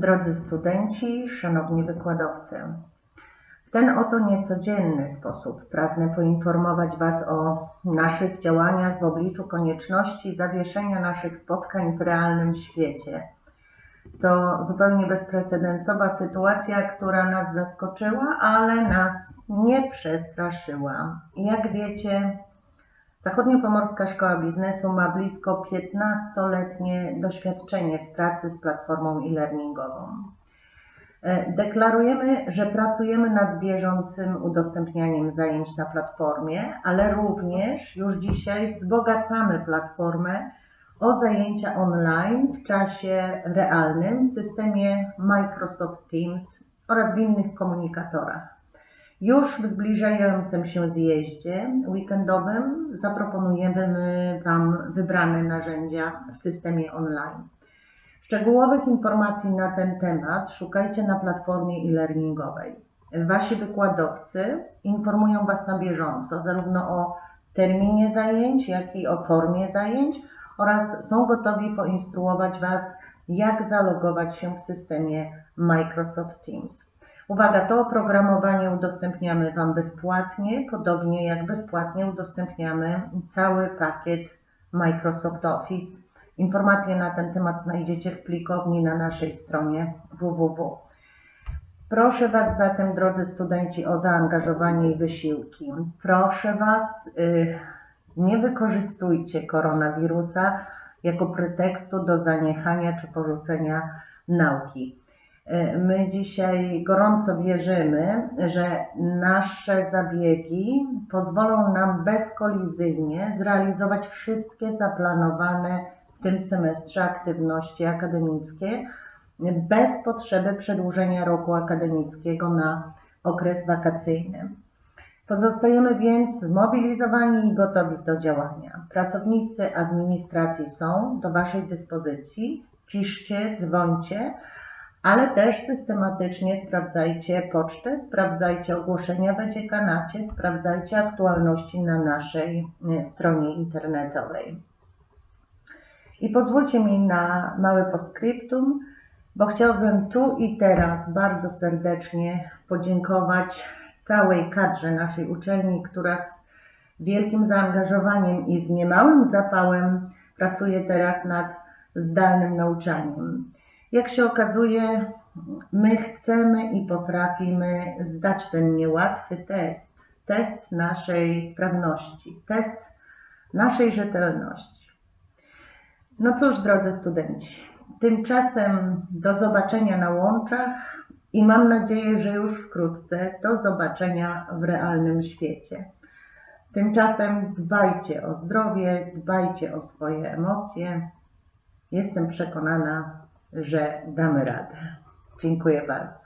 Drodzy studenci, szanowni wykładowcy, w ten oto niecodzienny sposób pragnę poinformować Was o naszych działaniach w obliczu konieczności zawieszenia naszych spotkań w realnym świecie. To zupełnie bezprecedensowa sytuacja, która nas zaskoczyła, ale nas nie przestraszyła. Jak wiecie, Zachodniopomorska Szkoła Biznesu ma blisko 15-letnie doświadczenie w pracy z platformą e-learningową. E, deklarujemy, że pracujemy nad bieżącym udostępnianiem zajęć na platformie, ale również już dzisiaj wzbogacamy platformę o zajęcia online w czasie realnym w systemie Microsoft Teams oraz w innych komunikatorach. Już w zbliżającym się zjeździe weekendowym zaproponujemy Wam wybrane narzędzia w systemie online. Szczegółowych informacji na ten temat szukajcie na platformie e-learningowej. Wasi wykładowcy informują Was na bieżąco zarówno o terminie zajęć, jak i o formie zajęć oraz są gotowi poinstruować Was, jak zalogować się w systemie Microsoft Teams. Uwaga, to oprogramowanie udostępniamy Wam bezpłatnie, podobnie jak bezpłatnie udostępniamy cały pakiet Microsoft Office. Informacje na ten temat znajdziecie w plikowni na naszej stronie www. Proszę Was zatem, drodzy studenci, o zaangażowanie i wysiłki. Proszę Was, yy, nie wykorzystujcie koronawirusa jako pretekstu do zaniechania czy porzucenia nauki. E, my dzisiaj gorąco wierzymy, że nasze zabiegi pozwolą nam bezkolizyjnie zrealizować wszystkie zaplanowane w tym semestrze aktywności akademickie bez potrzeby przedłużenia roku akademickiego na okres wakacyjny. Pozostajemy więc zmobilizowani i gotowi do działania. Pracownicy administracji są do Waszej dyspozycji. Piszcie, dzwońcie ale też systematycznie sprawdzajcie pocztę, sprawdzajcie ogłoszenia w dziekanacie, sprawdzajcie aktualności na naszej e, stronie internetowej. I pozwólcie mi na małe postscriptum, bo chciałbym tu i teraz bardzo serdecznie podziękować całej kadrze naszej uczelni, która z wielkim zaangażowaniem i z niemałym zapałem pracuje teraz nad zdalnym nauczaniem. Jak się okazuje, my chcemy i potrafimy zdać ten niełatwy test, test naszej sprawności, test naszej rzetelności. No cóż, drodzy studenci, tymczasem do zobaczenia na łączach i mam nadzieję, że już wkrótce do zobaczenia w realnym świecie. Tymczasem dbajcie o zdrowie, dbajcie o swoje emocje. Jestem przekonana, że damy radę. Dziękuję bardzo.